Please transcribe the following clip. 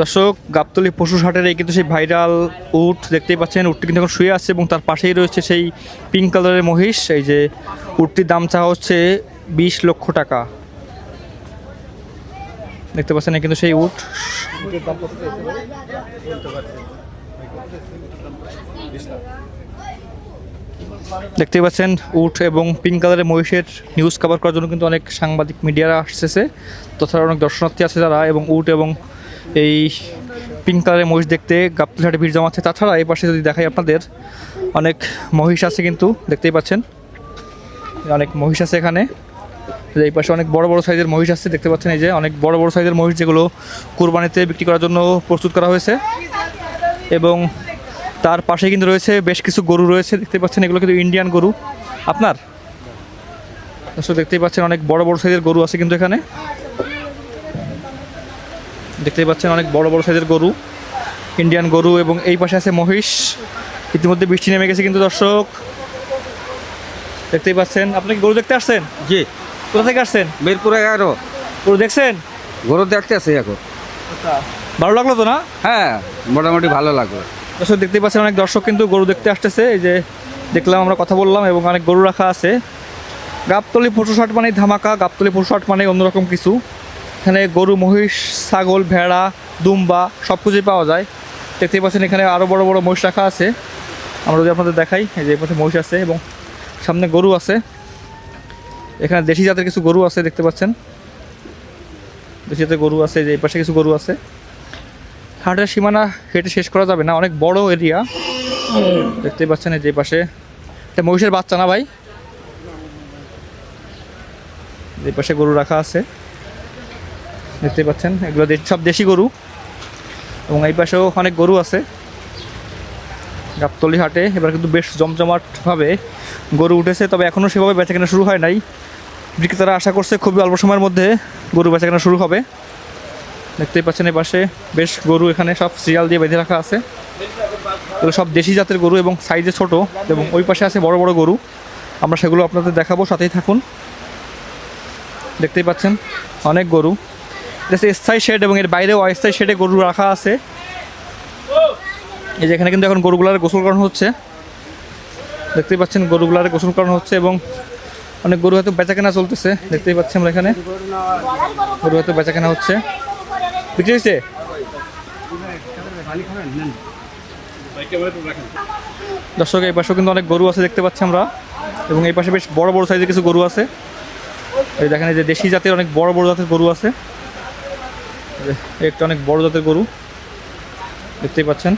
দর্শক, গাবতলি পশু হাটের এই কিন্তু সেই ভাইরাল উট দেখতেই পাচ্ছেন। উটটি কিন্তু এখন শুয়ে আছে এবং তার পাশেই রয়েছে সেই পিঙ্ক কালারের মহিষ। এই যে উটটির দাম চাওয়া হচ্ছে বিশ লক্ষ টাকা। দেখতে পাচ্ছেন কিন্তু সেই উট। দেখতেই পাচ্ছেন উট এবং পিঙ্ক কালারের মহিষের নিউজ কভার করার জন্য কিন্তু অনেক সাংবাদিক মিডিয়ারা আসতেছে। তাছাড়া অনেক দর্শনার্থী আছে যারা এবং উট এবং এই পিঙ্ক কালারের মহিষ দেখতে গাবতলিহাটে ভিড় জমাচ্ছে। তাছাড়া এই পাশে যদি দেখাই আপনাদের, অনেক মহিষ আছে কিন্তু, দেখতেই পাচ্ছেন। অনেক মহিষ আছে এখানে। এই পাশে অনেক বড় বড় সাইজের মহিষ আছে, দেখতে পাচ্ছেন এই যে, অনেক বড় বড় সাইজের মহিষ যেগুলো কোরবানিতে বিক্রি করার জন্য প্রস্তুত করা হয়েছে। এবং তার পাশে কিন্তু রয়েছে বেশ কিছু গরু রয়েছে, দেখতে পাচ্ছেন এগুলো কিন্তু ইন্ডিয়ান গরু। আপনার? দেখতেই পাচ্ছেন অনেক বড় বড় সাইজের গরু আছে কিন্তু এখানে। দেখতেই পাচ্ছেন অনেক বড় বড় সাইজের গরু ইন্ডিয়ান গরু এবং এই পাশে আছে মহিষ। ইতিমধ্যে বৃষ্টি নেমে গেছে কিন্তু দর্শক। দেখতেই পাচ্ছেন আপনি কি গরু দেখতে আসছেন? জি। কোথা থেকে আসছেন? মিরপুর এগারো। গরু দেখছেন? গরু দেখতে আছে এখন। ভালো লাগল তো না? হ্যাঁ মোটামুটি ভালো লাগল। দর্শক দেখতেই পাচ্ছেন অনেক দর্শক কিন্তু গরু দেখতে আসতেছে। এই যে দেখলাম আমরা কথা বললাম এবং অনেক গরু রাখা আছে। গাবতলি পশু শার্ট মানে ধামাকা গাবতলি পশু শার্ট মানে অন্যরকম কিছু। এখানে গরু, মহিষ, ছাগল, ভেড়া, দুম্বা সব কিছুই পাওয়া যায়। দেখতেই পাচ্ছেন এখানে আরও বড় বড় মহিষ রাখা আছে। আমরা যদি আপনাদের দেখাই, এই যে পাশে মহিষ আছে এবং সামনে গরু আছে। এখানে দেশি জাতের কিছু গরু আছে, দেখতে পাচ্ছেন। দেশি জাতের গরু আছে যে এই পাশে কিছু গরু আছে। হাটের সীমানা হেঁটে শেষ করা যাবে না, অনেক বড় এরিয়া। দেখতেই পাচ্ছেন যে পাশে। এটা মহিষের বাচ্চা না ভাই? এই পাশে গরু রাখা আছে। দেখতেই পাচ্ছেন, এগুলো সব দেশি গরু। এবং এই পাশেও অনেক গরু আছে। গাবতলি হাটে এবার কিন্তু বেশ জমজমাটভাবে গরু উঠেছে, তবে এখনও সেভাবে বেচাকেনা শুরু হয় নাই। বিক্রেতারা আশা করছে খুবই অল্প সময়ের মধ্যে গরু বেচাকেনা শুরু হবে। দেখতেই পাচ্ছেন এই পাশে বেশ গরু এখানে সব সিরিয়াল দিয়ে বেঁধে রাখা আছে। এগুলো সব দেশি জাতের গরু এবং সাইজে ছোট এবং ওই পাশে আছে বড় বড় গরু। আমরা সেগুলো আপনাদের দেখাবো, সাথেই থাকুন। দেখতেই পাচ্ছেন, অনেক গরু। স্থায়ী শেড এবং এর বাইরেও অস্থায়ী শেডে গরু রাখা আছে। এই যে এখানে কিন্তু এখন গরুগুলার গোসল করানো হচ্ছে। দেখতেই পাচ্ছেন গরুগুলার গোসল করানো হচ্ছে এবং অনেক গরু হয়তো বেচাকেনা চলতেছে। দেখতেই পাচ্ছি আমরা এখানে। গরু হয়তো বেচাকেনা হচ্ছে। বিক্রি হয়েছে? দর্শক, এই পাশেও কিন্তু অনেক গরু আছে দেখতে পাচ্ছি আমরা। এবং এই পাশে বেশ বড় বড় সাইজের কিছু গরু আছে। এই দেখেন, এই যে দেশি জাতের অনেক বড় বড় জাতের গরু আছে। একটা অনেক বড় জাতের গরু। দেখতেই পাচ্ছেন।